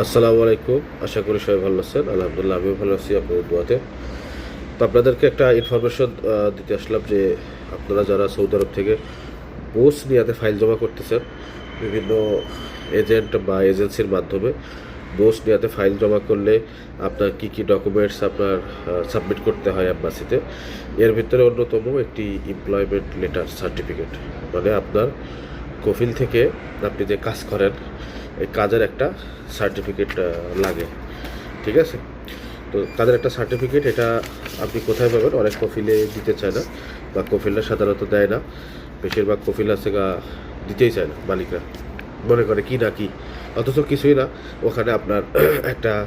আসসালামু আলাইকুম। আশা করি সবাই ভালো আছেন। আলহামদুলিল্লাহ, আমিও ভালো আছি আপনাদের দোয়াতে। তো আপনাদেরকে একটা ইনফরমেশন দিতে আসলাম যে আপনারা যারা সৌদি আরব থেকে পোস্ট নিয়াতে ফাইল জমা করতেছেন, বিভিন্ন এজেন্ট বা এজেন্সির মাধ্যমে বোস নিয়াতে ফাইল জমা করলে আপনার কি কি ডকুমেন্টস আপনার সাবমিট করতে হয় অ্যাম্বাসিতে এর ভিতরে অন্যতম একটি এমপ্লয়মেন্ট লেটার সার্টিফিকেট মানে আপনার কফিল থেকে আপনি যে কাজ করেন, এই কাজের একটা সার্টিফিকেট লাগে। ঠিক আছে? তো কাজের একটা সার্টিফিকেট এটা আপনি কোথায় পাবেন? অনেক কফিলে দিতে চায় না বা কফিলরা সাধারণত দেয় না। বেশিরভাগ কফিল আছে দিতেই চায় না মালিকরা। মনে করে কি না কি। অথচ কিছুই না। ওখানে আপনার একটা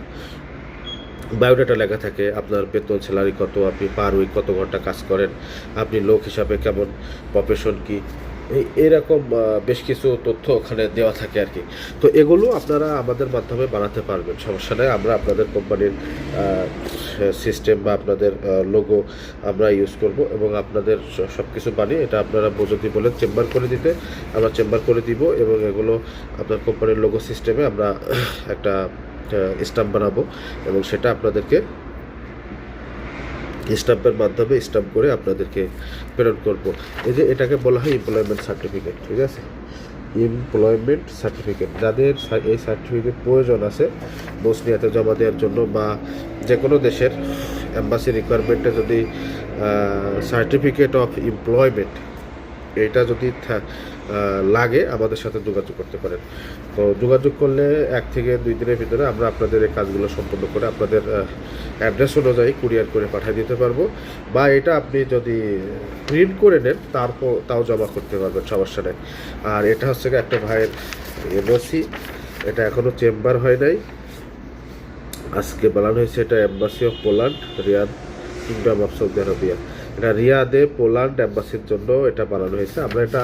বায়োডাটা লেখা থাকে, আপনার বেতন, স্যালারি কত, আপনি পার উইক কত ঘণ্টা কাজ করেন, আপনি লোক হিসাবে কেমন প্রফেশন কি? এরকম বেশ কিছু তথ্য ওখানে দেওয়া থাকে আর কি। তো এগুলো আপনারা আমাদের মাধ্যমে বানাতে পারবেন, সমস্যা নেই। আমরা আপনাদের কোম্পানির সিস্টেম বা আপনাদের লোগো আমরা ইউজ করব এবং আপনাদের সব কিছু বানিয়ে এটা আপনারা যদি বলেন চেম্বার করে দিতে, আমরা চেম্বার করে দিব এবং এগুলো আপনার কোম্পানির লোগো সিস্টেমে আমরা, একটা স্টাম্প বানাবো এবং সেটা আপনাদেরকে স্টাম্পের মাধ্যমে স্টাম্প করে আপনাদেরকে প্রেরণ করব। এই যে এটাকে বলা হয় এমপ্লয়মেন্ট সার্টিফিকেট ঠিক আছে? এমপ্লয়মেন্ট সার্টিফিকেট যাদের এই সার্টিফিকেট প্রয়োজন আছে, বসনিয়াতে জমা দেওয়ার জন্য বা যে কোনো দেশের অ্যাম্বাসি রিকোয়ারমেন্টে যদি সার্টিফিকেট অফ এমপ্লয়মেন্ট এটা যদি লাগে আমাদের সাথে যোগাযোগ করতে পারেন। তো যোগাযোগ করলে এক থেকে দুই দিনের ভিতরে আমরা আপনাদের এই কাজগুলো সম্পন্ন করে আপনাদের অ্যাড্রেস অনুযায়ী কুরিয়ার করে পাঠিয়ে দিতে পারব। বা এটা আপনি যদি প্রিন্ট করে নেন, তারপর, তাও জমা করতে পারবেন সমস্যা নেই আর এটা হচ্ছে একটা ভাইয়ের এমওসি এটা এখনও চেম্বার হয় নাই। আজকে বানানো হয়েছে এটা embassy of Poland, Riyadh, kingdom of Saudi Arabia. এটা রিয়াদে পোল্যান্ড অ্যাম্বাসির জন্য এটা বানানো হয়েছে। আমরা এটা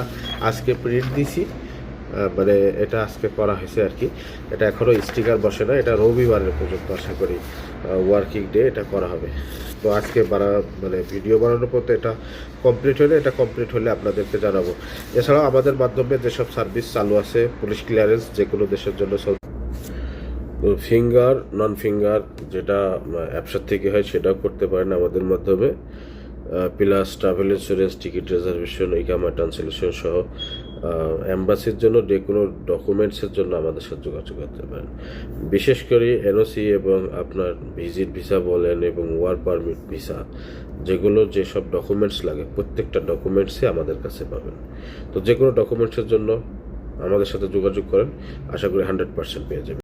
আজকে প্রিন্ট দিছি মানে এটা আজকে করা হয়েছে আর কি। এটা এখনও স্টিকার বসে না, এটা রবিবারের পর্যন্ত আশা করি ওয়ার্কিং ডে এটা করা হবে। তো আজকে বানা মানে ভিডিও বানানোর পর এটা কমপ্লিট হলে, এটা কমপ্লিট হলে আপনাদেরকে জানাব। এছাড়াও আমাদের মাধ্যমে যেসব সার্ভিস চালু আছে পুলিশ ক্লিয়ারেন্স যে কোনো দেশের জন্য ফিঙ্গার নন ফিঙ্গার যেটা অ্যাপসার থেকে হয় সেটাও করতে পারেন আমাদের মাধ্যমে। Plus travel insurance ticket reservation ইকামা translation সহ অ্যাম্বাসির জন্য যে কোনো ডকুমেন্টসের জন্য আমাদের সাথে যোগাযোগ করতে পারেন। বিশেষ করে এনওসি এবং আপনার ভিজিট ভিসা বলেন এবং ওয়ার পারমিট ভিসা যেগুলো যেসব ডকুমেন্টস লাগে, প্রত্যেকটা ডকুমেন্টসই আমাদের কাছে পাবেন। তো যে কোনো ডকুমেন্টসের জন্য আমাদের সাথে যোগাযোগ করেন, আশা করি হান্ড্রেড পার্সেন্ট পেয়ে যাবেন।